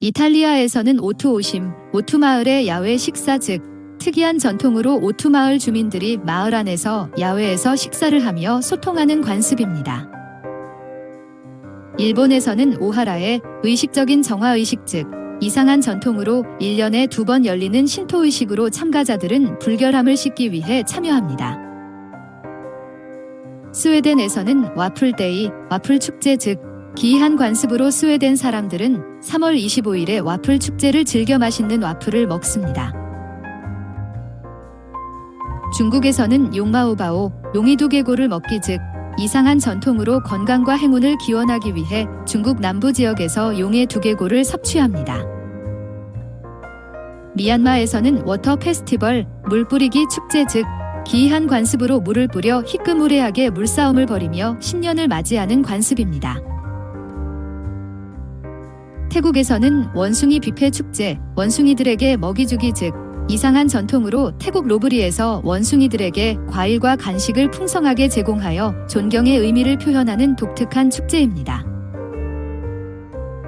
이탈리아에서는 오투오심, 오투마을의 야외 식사 즉 특이한 전통으로 오투마을 주민들이 마을 안에서 야외에서 식사를 하며 소통하는 관습입니다. 일본에서는 오하라의 의식적인 정화의식 즉 이상한 전통으로 1년에 두 번 열리는 신토의식으로 참가자들은 불결함을 씻기 위해 참여합니다. 스웨덴에서는 와플데이, 와플 축제 즉 기이한 관습으로 스웨덴 사람들은 3월 25일에 와플 축제를 즐겨 맛있는 와플을 먹습니다. 중국에서는 용마오바오, 용이두개골을 먹기 즉 이상한 전통으로 건강과 행운을 기원하기 위해 중국 남부 지역에서 용의 두개골을 섭취합니다. 미얀마에서는 워터 페스티벌, 물 뿌리기 축제 즉 기이한 관습으로 물을 뿌려 희끄무레하게 물싸움을 벌이며 신년을 맞이하는 관습입니다. 태국에서는 원숭이 뷔페 축제, 원숭이들에게 먹이 주기 즉 이상한 전통으로 태국 로브리에서 원숭이들에게 과일과 간식을 풍성하게 제공하여 존경의 의미를 표현하는 독특한 축제입니다.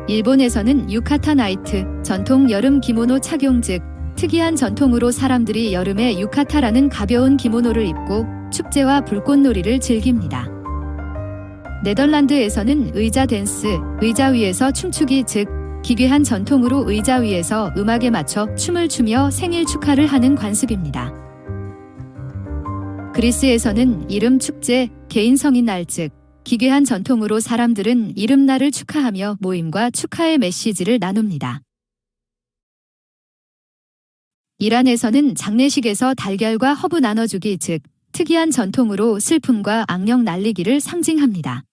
일본에서는 유카타 나이트, 전통 여름 기모노 착용 즉 특이한 전통으로 사람들이 여름에 유카타라는 가벼운 기모노를 입고 축제와 불꽃놀이를 즐깁니다. 네덜란드에서는 의자 댄스, 의자 위에서 춤추기 즉 기괴한 전통으로 의자 위에서 음악에 맞춰 춤을 추며 생일 축하를 하는 관습입니다. 그리스에서는 이름 축제, 개인 성인 날 즉 기괴한 전통으로 사람들은 이름날을 축하하며 모임과 축하의 메시지를 나눕니다. 이란에서는 장례식에서 달걀과 허브 나눠주기 즉 특이한 전통으로 슬픔과 악령 날리기를 상징합니다.